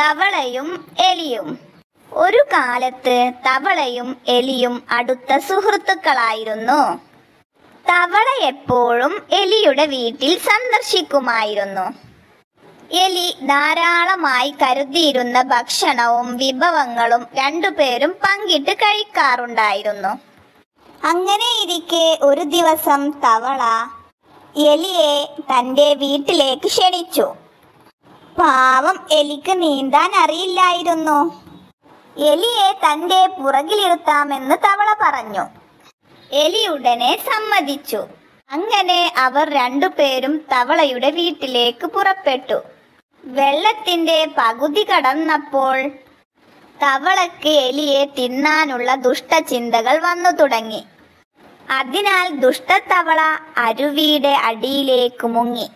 തവളയും എലിയും. ഒരു കാലത്ത് തവളയും എലിയും അടുത്ത സുഹൃത്തുക്കളായിരുന്നു. തവള എപ്പോഴും എലിയുടെ വീട്ടിൽ സന്ദർശിക്കുമായിരുന്നു. എലി ധാരാളമായി കരുതിയിരുന്ന ഭക്ഷണവും വിഭവങ്ങളും രണ്ടുപേരും പങ്കിട്ട് കഴിക്കാറുണ്ടായിരുന്നു. അങ്ങനെയിരിക്കെ ഒരു ദിവസം തവള എലിയെ തന്റെ വീട്ടിലേക്ക് ക്ഷണിച്ചു. പാവം എലിക്ക് നീന്താൻ അറിയില്ലായിരുന്നു. എലിയെ തന്റെ പുറകിലിരുത്താമെന്ന് തവള പറഞ്ഞു. എലി ഉടനെ സമ്മതിച്ചു. അങ്ങനെ അവർ രണ്ടുപേരും തവളയുടെ വീട്ടിലേക്ക് പുറപ്പെട്ടു. വെള്ളത്തിന്റെ പകുതി കടന്നപ്പോൾ തവളക്ക് എലിയെ തിന്നാനുള്ള ദുഷ്ടചിന്തകൾ വന്നു തുടങ്ങി. അതിനാൽ ദുഷ്ടത്തവള അരുവിയുടെ അടിയിലേക്ക് മുങ്ങി.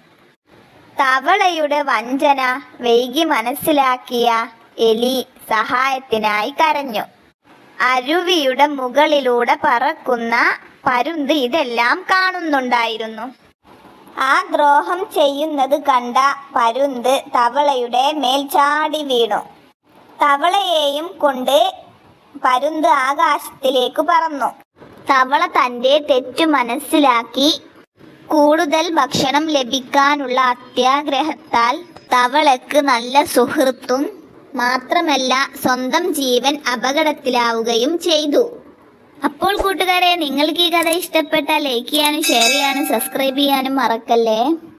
തവളയുടെ വഞ്ചന വൈകി മനസ്സിലാക്കിയ എലി സഹായത്തിനായി കരഞ്ഞു. അരുവിയുടെ മുകളിലൂടെ പറക്കുന്ന പരുന്ത് ഇതെല്ലാം കാണുന്നുണ്ടായിരുന്നു. ആ ദ്രോഹം ചെയ്യുന്നത് കണ്ട പരുന്ത് തവളയുടെ മേൽ ചാടി വീണു. തവളയെയും കൊണ്ട് പരുന്ത് ആകാശത്തിലേക്ക് പറന്നു. തവള തന്റെ തെറ്റു മനസ്സിലാക്കി കൂടുതൽ ഭക്ഷണം ലഭിക്കാനുള്ള അത്യാഗ്രഹത്താൽ തവളക്ക് നല്ല സുഹൃത്തും മാത്രമല്ല സ്വന്തം ജീവൻ അപകടത്തിലാവുകയും ചെയ്തു. അപ്പോൾ കൂട്ടുകാരെ നിങ്ങൾക്ക് ഈ കഥ ഇഷ്ടപ്പെട്ടാൽ ലൈക്ക് ചെയ്യാനും ഷെയർ ചെയ്യാനും സബ്സ്ക്രൈബ് ചെയ്യാനും മറക്കല്ലേ?